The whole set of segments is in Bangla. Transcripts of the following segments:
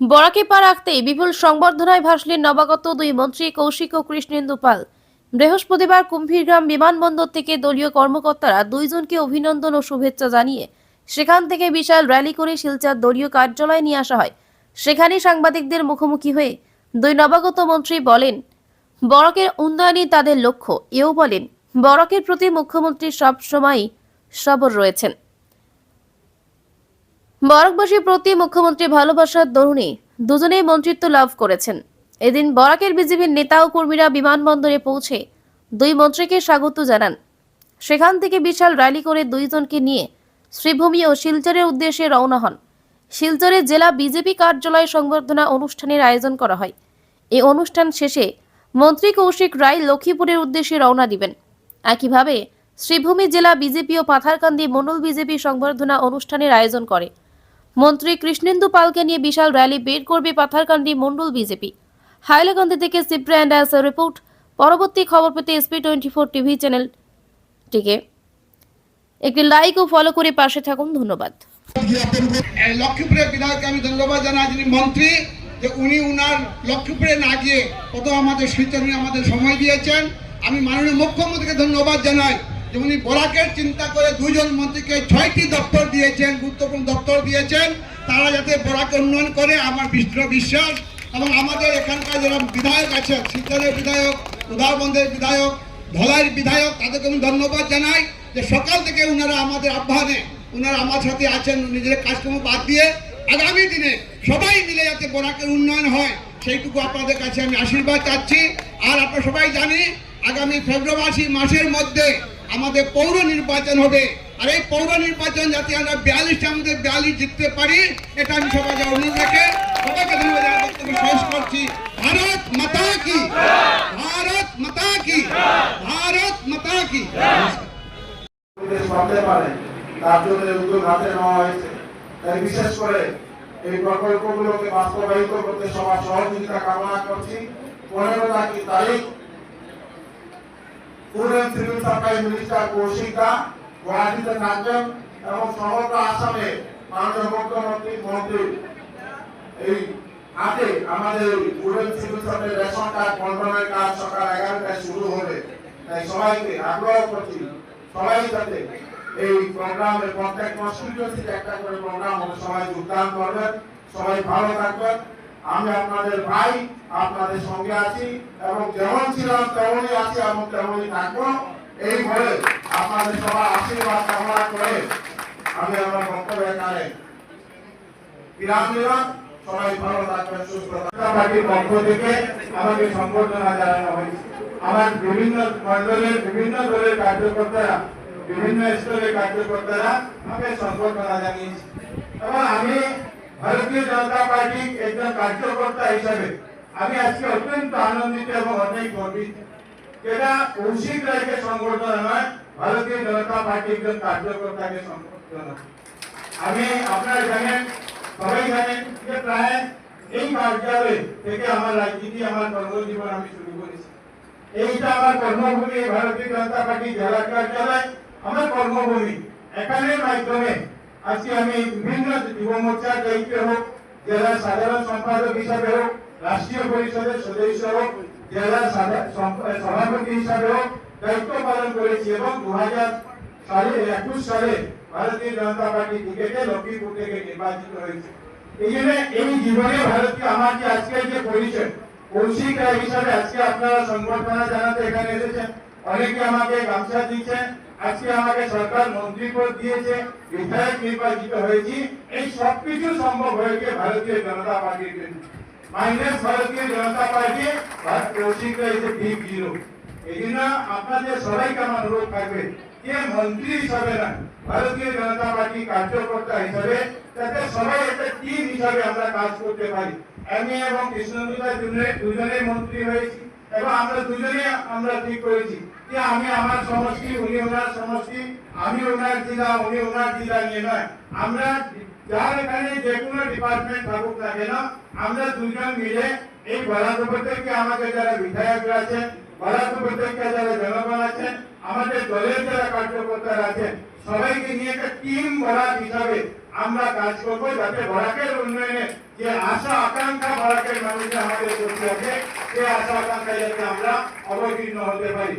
বরাকে পা রাখতেই বিপুল সংবর্ধনায় ভাসলেন নবাগত দুই মন্ত্রী কৌশিক ও কৃষ্ণেন্দু পাল। বৃহস্পতিবার কুম্ভীরগ্রাম বিমানবন্দর থেকে দলীয় কর্মকর্তারা দুইজনকে অভিনন্দন ও শুভেচ্ছা জানিয়ে সেখান থেকে বিশাল র্যালি করে শিলচর দলীয় কার্যালয়ে নিয়ে আসা হয়। সেখানে সাংবাদিকদের মুখোমুখি হয়ে দুই নবাগত মন্ত্রী বলেন, বরকের উন্নয়নই তাদের লক্ষ্য। এও বলেন, বরকের প্রতি মুখ্যমন্ত্রী সব সময়ই সবর রয়েছেন। বরাকবাসীর প্রতি মুখ্যমন্ত্রী ভালোবাসার দরুণে দুজনেই মন্ত্রিত্ব লাভ করেছেন। এদিন বরাকের বিজেপির নেতা ও কর্মীরা বিমানবন্দরে পৌঁছে দুই মন্ত্রীকে স্বাগত জানান। সেখান থেকে বিশাল র্যালি করে দুইজনকে নিয়ে শ্রীভূমি ও শিলচরের উদ্দেশ্যে রওনা হন। শিলচরে জেলা বিজেপি কার্যালয়ে সংবর্ধনা অনুষ্ঠানের আয়োজন করা হয়। এই অনুষ্ঠান শেষে মন্ত্রী কৌশিক রায় লক্ষ্মীপুরের উদ্দেশ্যে রওনা দিবেন। একইভাবে শ্রীভূমি জেলা বিজেপি ও পাথারকান্দি মণ্ডল বিজেপি সংবর্ধনা অনুষ্ঠানের আয়োজন করে। মন্ত্রী কৃষ্ণেন্দু পালকে নিয়ে বিশাল র্যালি বের করবে পাথারকান্দি মন্ডল বিজেপি। হাইলাকান্দি থেকে সিপ্রা অ্যান্ড রিপোর্ট। পরবর্তী খবর পেতে এসপি টোয়েন্টি ফোর টিভি চ্যানেলটিকে একটি লাইক ও ফলো করে পাশে থাকুন, ধন্যবাদ। লক্ষ্মীপুরের আমি ধন্যবাদ জানাই, যিনি মন্ত্রী, যে উনি উনার লক্ষ্মীপুরে না গিয়ে কত আমাদের শিলচর আমাদের সময় দিয়েছেন। আমি মাননীয় মুখ্যমন্ত্রীকে ধন্যবাদ জানাই। যে উনি বরাকের চিন্তা করে দুজন মন্ত্রীকে ছয়টি দপ্তর দিয়েছেন, গুরুত্বপূর্ণ দপ্তর দিয়েছেন। তারা যাতে বরাকে উন্নয়ন করে, আমার দৃঢ় বিশ্বাস। এবং আমাদের এখানকার যারা বিধায়ক আছেন শিলচরের বিধায়ক, উদারবন্দের বিধায়ক, ধলাইয়ের বিধায়ক, তাদেরকে আমি ধন্যবাদ জানাই যে সকাল থেকে ওনারা আমাদের আহ্বানে ওনারা আমার সাথে আছেন, নিজের কাজকর্ম বাদ দিয়ে আগামী দিনে সবাই মিলে যাতে বরাকের উন্নয়ন হয়, সেইটুকু আপনাদের কাছে আমি আশীর্বাদ চাচ্ছি। আর আপনারা সবাই জানি আগামী ফেব্রুয়ারি মাসের মধ্যে আমাদের পৌর নির্বাচন হবে। আর এই পৌর নির্বাচন যাতে আমরা বিয়াল্লিশটার আমাদের বিয়াল্লিশ জিততে পারি, এটা আমি সবাই অনুরোধ রেখে সবাইকে ধন্যবাদ শেষ করছি। ভারত মাতা কি? ভারত মাতা কি? ভারত মাতা কি? তার জন্য উদ্যোগ হাতে নেওয়া হয়েছে। তাই বিশেষ করে এই প্রকল্পগুলোকে বাস্তবায়িত করতে সবার সহযোগিতা কামনা করছি। পনেরো তারিখ and civil supply minister Kaushik, গুয়াহাটিতে থাকবেন এবং সমগ্র আসামে মাননীয় মুখ্যমন্ত্রী মন্ত্রী। এই হাতে আমাদের and civil supply ration card বন্টনের কাজ সকাল এগারোটায় শুরু হবে। তাই সবাইকে আগ্রহ করছি, সবাই যাতে এই প্রোগ্রামে প্রত্যেক কনস্টিটিউয়েন্সিতে একটা করে প্রোগ্রাম সবাই যোগদান করবেন, সবাই ভালো থাকবেন। আমি আপনাদের ভাই, আপনাদের সঙ্গে আছি এবং যেমন ছিলাম তেমনই আছি এবং তেমনই থাকব। এই বলে আপনাদের সবার আশীর্বাদ কামনা করে আমি আমার বক্তব্য এখানে বিরাম এবং আমি ভারতীয় জনতা পার্টির একজন কার্যকর্তা হিসাবে। আমি আজকে অত্যন্ত আনন্দিত এবং অনেক গর্বিত। এটা কৌশিক রায়কে সংবর্ধনা নয়, ভারতীয় জনতা পার্টির একজন কার্যকর্তাকে সংবর্ধনা। আমি আপনারা জানেন, সবাই জানেন যে প্রায় এই কার্যালয় থেকে আমার রাজনীতি, আমার কর্মজীবন আমি শুরু করেছি। এইটা আমার কর্মভূমি, ভারতীয় জনতা পার্টি জেলা কার্যালয়, আমার কর্মভূমি। এখানের মাধ্যমে আজকে আমি বিভিন্ন যুব মোর্চার দায়িত্বে হোক, জেলার সাধারণ সম্পাদক হিসাবে হোক, রাষ্ট্রীয় পরিষদের সদস্য হোক, জেলার সভাপতি হিসাবে হোক, দায়িত্ব পালন করেছি এবং দু সালে, একুশ সালে ভারতীয় জনতা পার্টি টিকেটে লক্ষ্মীপুর থেকে নির্বাচিত হয়েছে। এই জন্য এই জীবনে ভারতীয় আমার যে আজকে যে পরিচয়, কৌশিক রায় হিসাবে আজকে আপনারা সংবর্ধনা জানাতে এখানে এসেছেন। অনেকে আমাকে গামছা দিচ্ছেন আজকে আমাকে সরকার মন্ত্রী পদ দিয়েছে, বিধায়ক নির্বাচিত হয়েছি, এই সবকিছু সম্ভব হয়েছে ভারতীয় জনতা পার্টির মাইনাস ভারতীয় জনতা পার্টি ইজ জিরো। এই জন্য আপনাদের সবাইকে আমার অনুরোধ থাকবে মন্ত্রী হিসাবে না, ভারতীয় জনতা পার্টি কার্যকর্তা হিসাবে, যাতে সবাই একটা টিম হিসাবে আমরা কাজ করতে পারি। আমি এবং কৃষ্ণদুদা দুজনে মন্ত্রী হয়েছি এবং আমরা দুজনে আমরা ঠিক করেছি। যে আমি আমার সমষ্টি, উনি ওনার সমষ্টি, আমি ওনার জেলা, উনি ওনার জেলা নিয়ে নয়। আমরা যার এখানে যে কোনো ডিপার্টমেন্ট থাকুক না কেন, আমরা দুজন মিলে এই বরাক উপত্যকা আমাকে যারা বিধায়করা আছেন বরাক উপত্যকা যারা জনগণ আছেন, আমাদের দলের যারা কার্যকর্তারা আছেন, সবাইকে নিয়ে একটা টিম বরাক হিসাবে আমরা কাজ করব যাতে বরাকের উন্নয়নে যে আশা, আকাঙ্ক্ষা বরাকের মানুষের আমাদের প্রতি আছে সেই আশা, আকাঙ্ক্ষা যাতে আমরা অবতীর্ণ হতে পারি।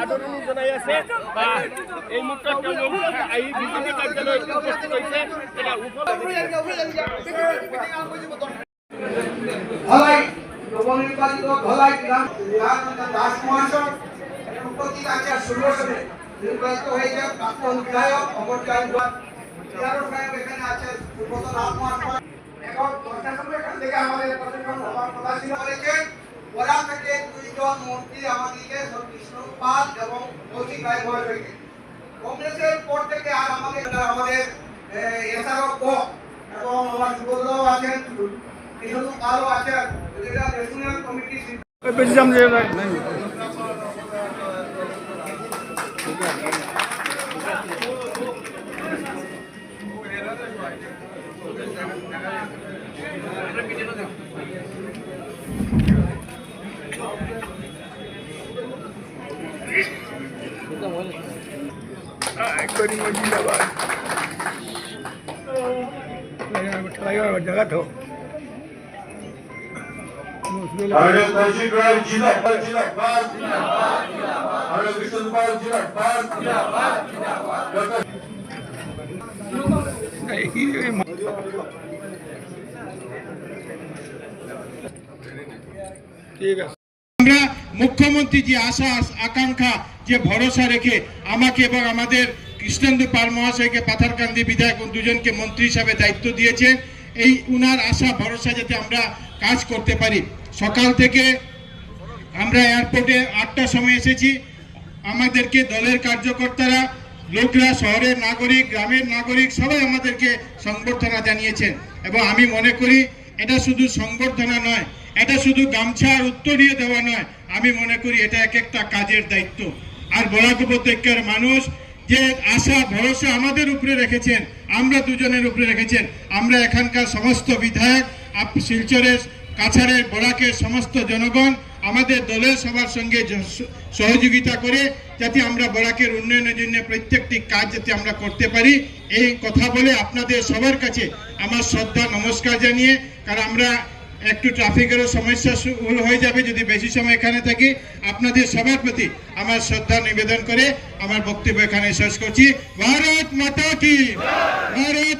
আদৰণি জনাই আছে বা এই মুহূৰ্তত তেওঁলোক আহি বিজেপি কাৰ্যালয়ত উপস্থিত হৈছে এটা ধলাই নবনির্বাচিত ধলাই গ্রাম দাস মহাশয় উপস্থিত আছে ষোলো সালে নির্বাচিত হয়েছে প্রাক্তন বিধায়ক অমর চাঁদ বিধায়ক সাহেব এখানে আছে সুব্রত নাথ মহাশয় এখন দশটার সময় এখান থেকে আমাদের প্রশিক্ষণ হওয়ার কথা ছিল। করেছেন। ওরা থেকে দুইজন মন্ত্রী আমাদেরকে কৃষ্ণ পাল এবং আমাদের এবং আমার সুব্রতরাও আছেন কৃষ্ণ পালও আছেন। এটা ন্যাশনাল কমিটি। জিন্দাবাদ ডক্টর আমরা মুখ্যমন্ত্রী যে আশা আকাঙ্ক্ষা যে ভরসা রেখে আমাকে এবং আমাদের কৃষ্ণেন্দু পাল মহাশয়কে পাথারকান্দি বিধায়ক দুজনকে মন্ত্রী হিসাবে দায়িত্ব দিয়েছেন। এই উনার আশা, ভরসা যাতে আমরা কাজ করতে পারি। সকাল থেকে আমরা এয়ারপোর্টে আটটার সময় এসেছি। আমাদেরকে দলের কার্যকর্তারা, লোকরা, শহরের নাগরিক, গ্রামের নাগরিক, সবাই আমাদেরকে সংবর্ধনা জানিয়েছেন। এবং আমি মনে করি, এটা শুধু সংবর্ধনা নয়, এটা শুধু গামছা আর উত্তরীয় দেওয়া নয়। আমি মনে করি, এটা এক একটা কাজের দায়িত্ব। আর বরাক উপত্যকার মানুষ যে আশা, ভরসা আমাদের উপরে রেখেছেন। আমরা দুজনের উপরে রেখেছেন। আমরা এখানকার সমস্ত বিধায়ক শিলচরের কাছাড়ের বরাকের সমস্ত জনগণ, আমাদের দলের সবার সঙ্গে সহযোগিতা করে যাতে আমরা বরাকের উন্নয়নের জন্য প্রত্যেকটি কাজ যাতে আমরা করতে পারি। এই কথা বলে আপনাদের সবার কাছে আমার শ্রদ্ধা, নমস্কার জানিয়ে, কারণ আমরা একটু ট্রাফিকেরও সমস্যা হয়ে যাবে যদি বেশি সময় এখানে থাকি। আপনাদের সবার প্রতি আমার শ্রদ্ধা নিবেদন করে আমার বক্তব্য এখানে শেষ করছি। ভারত মাতা কি? ভারত